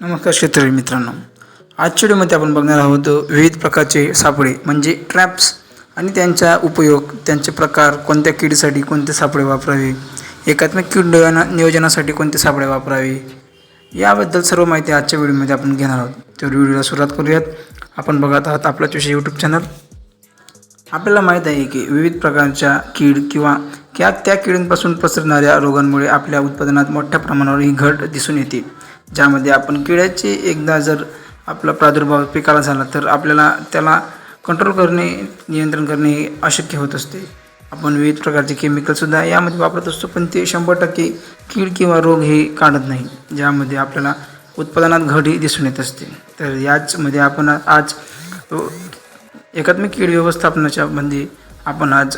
नमस्कार शेतकरी मित्रांनो. आजच्या व्हिडिओमध्ये आपण बघणार आहोत विविध प्रकारचे सापळे म्हणजे ट्रॅप्स आणि त्यांचा उपयोग त्यांचे प्रकार कोणत्या किडीसाठी कोणते सापळे वापरावे एकात्मिक कीड नियोजनासाठी कोणते सापळे वापरावे याबद्दल सर्व माहिती आजच्या व्हिडिओमध्ये आपण घेणार आहोत. तर व्हिडिओला सुरुवात करूयात. आपण बघत आहात आपला विषय यूट्यूब चॅनल आपल्याला माहीत आहे की विविध प्रकारच्या कीड किंवा त्यात त्या किडींपासून पसरणाऱ्या रोगांमुळे आपल्या उत्पादनात मोठ्या प्रमाणावर ही घट दिसून येते. ज्यामध्ये आपण किड्याचे एकदा जर आपला प्रादुर्भाव पिकाला झाला तर आपल्याला त्याला कंट्रोल करणे नियंत्रण करणे हे अशक्य होत असते. आपण विविध प्रकारचे केमिकलसुद्धा यामध्ये वापरत असतो पण ते शंभर टक्के कीड किंवा रोग हे काढत नाही ज्यामध्ये आपल्याला उत्पादनात घडी दिसून येत असते. तर याचमध्ये आपण आज एकात्मिक कीड व्यवस्थापनाच्या मध्ये आपण आज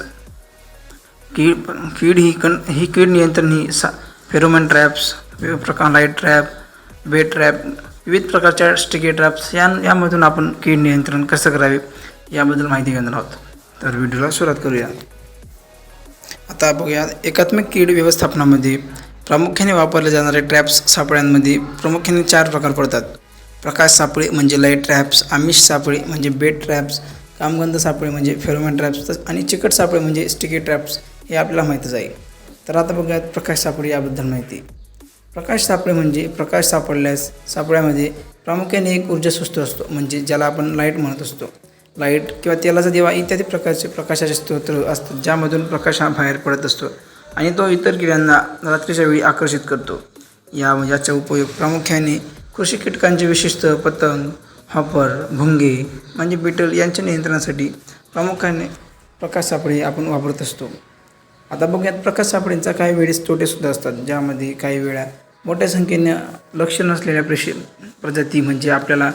कीड कीड ही कण ही कीड नियंत्रण ही सा फेरोमॅन ट्रॅप्स विविध प्रकार लाइट ट्रॅप बेट ट्रॅप विविध प्रकारच्या स्टिकी ट्रॅप्स या यामधून आपण कीड नियंत्रण कसं करावे याबद्दल माहिती घेणार आहोत. तर व्हिडिओला सुरुवात करूया. आता बघूया एकात्मिक कीड व्यवस्थापनामध्ये प्रामुख्याने वापरले जाणारे ट्रॅप्स सापळ्यांमध्ये प्रामुख्याने चार प्रकार पडतात. प्रकाश सापळे म्हणजे लाइट ट्रॅप्स आमिष सापळे म्हणजे बेट ट्रॅप्स कामगंध सापळे म्हणजे फेरोमॅन ट्रॅप्स आणि चिकट सापळे म्हणजे स्टिकी ट्रॅप्स. हे आपल्याला माहीतच आहे तर आता बघूयात प्रकाश सापळे याबद्दल माहिती. प्रकाश सापळे म्हणजे प्रकाश सापडल्यास सापळ्यामध्ये प्रामुख्याने एक ऊर्जा सुस्त असतो म्हणजे ज्याला आपण लाइट म्हणत असतो. लाइट किंवा तेलाचा दिवा इत्यादी प्रकारचे प्रकाशाचे स्तोत्र असतात ज्यामधून प्रकाश हा बाहेर पडत असतो आणि तो इतर किड्यांना रात्रीच्या वेळी आकर्षित करतो. या याचा उपयोग प्रामुख्याने कृषी कीटकांचे विशिष्ट पतंग हॉपर भुंगे म्हणजे बिटल यांच्या नियंत्रणासाठी प्रामुख्याने प्रकाश सापळे आपण वापरत असतो. आता बघूयात प्रकाश सापळींचा काही वेळेस तोटेसुद्धा असतात ज्यामध्ये काही वेळा मोठ्या संख्येने लक्ष नसलेल्या प्रशि प्रजाती म्हणजे आपल्याला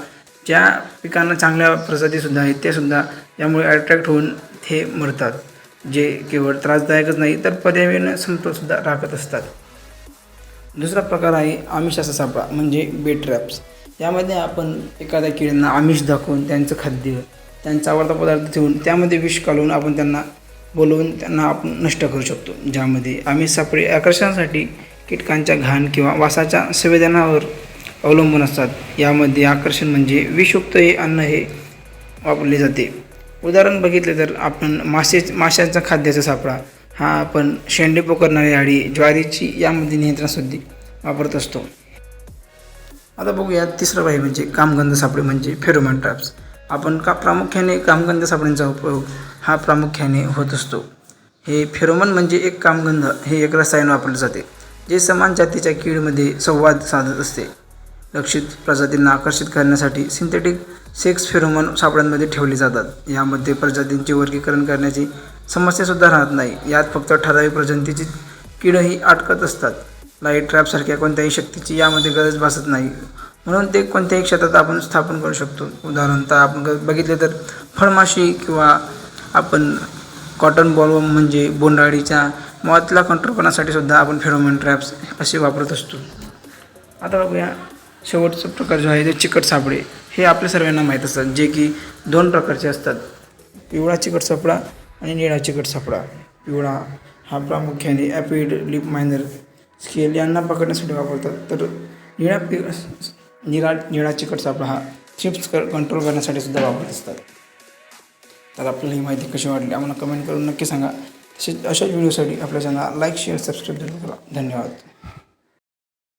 ज्या पिकांना चांगल्या प्रजातीसुद्धा आहेत त्यासुद्धा यामुळे अट्रॅक्ट होऊन हे मरतात. जे केवळ त्रासदायकच नाही तर पर्यावरण समतोलसुद्धा राखत असतात. दुसरा प्रकार आहे आमिषाचा सापळा म्हणजे बेट्रॅप्स यामध्ये आपण एखाद्या किड्यांना आमिष दाखवून त्यांचं खाद्य त्यांचा आवडता पदार्थ ठेवून त्यामध्ये विष घालून आपण त्यांना बोलवून त्यांना आपण नष्ट करू शकतो. ज्यामध्ये आम्ही सापळे आकर्षणासाठी कीटकांच्या घाण किंवा वासाच्या संवेदनावर अवलंबून असतात. यामध्ये आकर्षण म्हणजे विषयुक्त हे अन्न हे वापरले जाते. उदाहरण बघितले तर आपण मासे माशांचा खाद्याचा सापळा हा आपण शेंडे पोकरणारी आळी ज्वारीची यामध्ये नियंत्रणासाठी वापरत असतो. आता बघूया तिसरं काही म्हणजे कामगंध सापळे म्हणजे फेरोमॅन ट्रॅप्स. आपण का प्रामुख्याने कामगंध सापळ्यांचा उपयोग हा प्रामुख्याने होत असतो. हे फेरोमन म्हणजे एक कामगंध हे एक रसायन वापरले जाते जे समान जातीच्या कीडमध्ये संवाद साधत असते. लक्षित प्रजातींना आकर्षित करण्यासाठी सिंथेटिक सेक्स फेरोमन सापळ्यांमध्ये ठेवले जातात. यामध्ये प्रजातींचे वर्गीकरण करण्याची समस्यासुद्धा राहत नाही. यात फक्त ठराविक प्रजातीची कीडही अटकत असतात. लाइट ट्रॅपसारख्या कोणत्याही शक्तीची यामध्ये गरज भासत नाही. म्हणून ते कोणत्याही क्षेत्रात आपण स्थापन करू शकतो. उदाहरणतः आपण बघितले तर फळमाशी किंवा आपण कॉटन बॉल म्हणजे बोंडाळीच्या मॉतला कंट्रोल करण्यासाठी सुद्धा आपण फेरोमेन ट्रॅप्स असे वापरत असतो. आता बघूया शेवटचा प्रकार जो आहे ते चिकट सापळे. हे आपल्या सर्वांना माहीत असतात जे की दोन प्रकारचे असतात. पिवळा चिकट सापळा आणि निळा चिकट सापळा. पिवळा हा प्रामुख्याने ॲपिड लिप मायनर स्केल यांना पकडण्यासाठी वापरतात. तर निळा पि निरा निळा चिकट सापळा हा चिप्स कर कंट्रोल करण्यासाठी सुद्धा वापरत असतात. तर आपल्याला ही माहिती कशी वाटली आम्हाला कमेंट करून नक्की सांगा. तसेच अशाच व्हिडिओसाठी आपल्या चॅनल लाईक शेअर सबस्क्राईब करा. धन्यवाद.